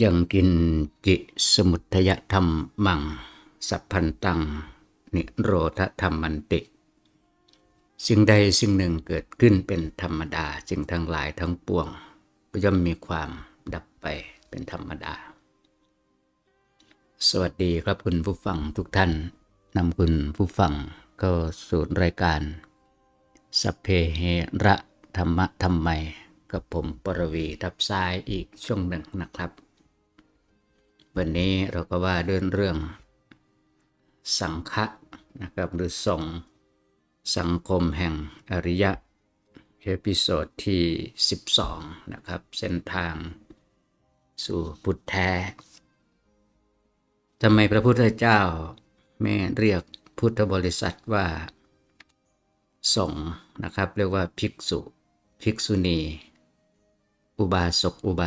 ยังกินจิสมุทยธรรมมัง สัพพันตัง นิโรธธรรมันติ สิ่งใดสิ่งหนึ่งเกิดขึ้นเป็นธรรมดาสิ่งทั้งหลายทั้งปวง ก็ย่อมมีความดับไปเป็นธรรมดา สวัสดีครับคุณผู้ฟังทุกท่านนำคุณผู้ฟังเข้าสู่รายการสพเพเหระธรรมะธรรมไมกับผมปรวีทับซ้ายอีกช่วงหนึ่งนะครับ วันนี้เราก็ว่าด้วยเรื่อง สังฆะนะครับหรือสงฆ์สังคมแห่งอริยะเอพิโซดที่ 12 นะครับ เส้นทางสู่พุทธแท้ทำไมพระพุทธเจ้าไม่เรียกพุทธบริษัทว่าสงนะครับ เรียกว่าภิกษุ ภิกษุณี อุบาสกอุบา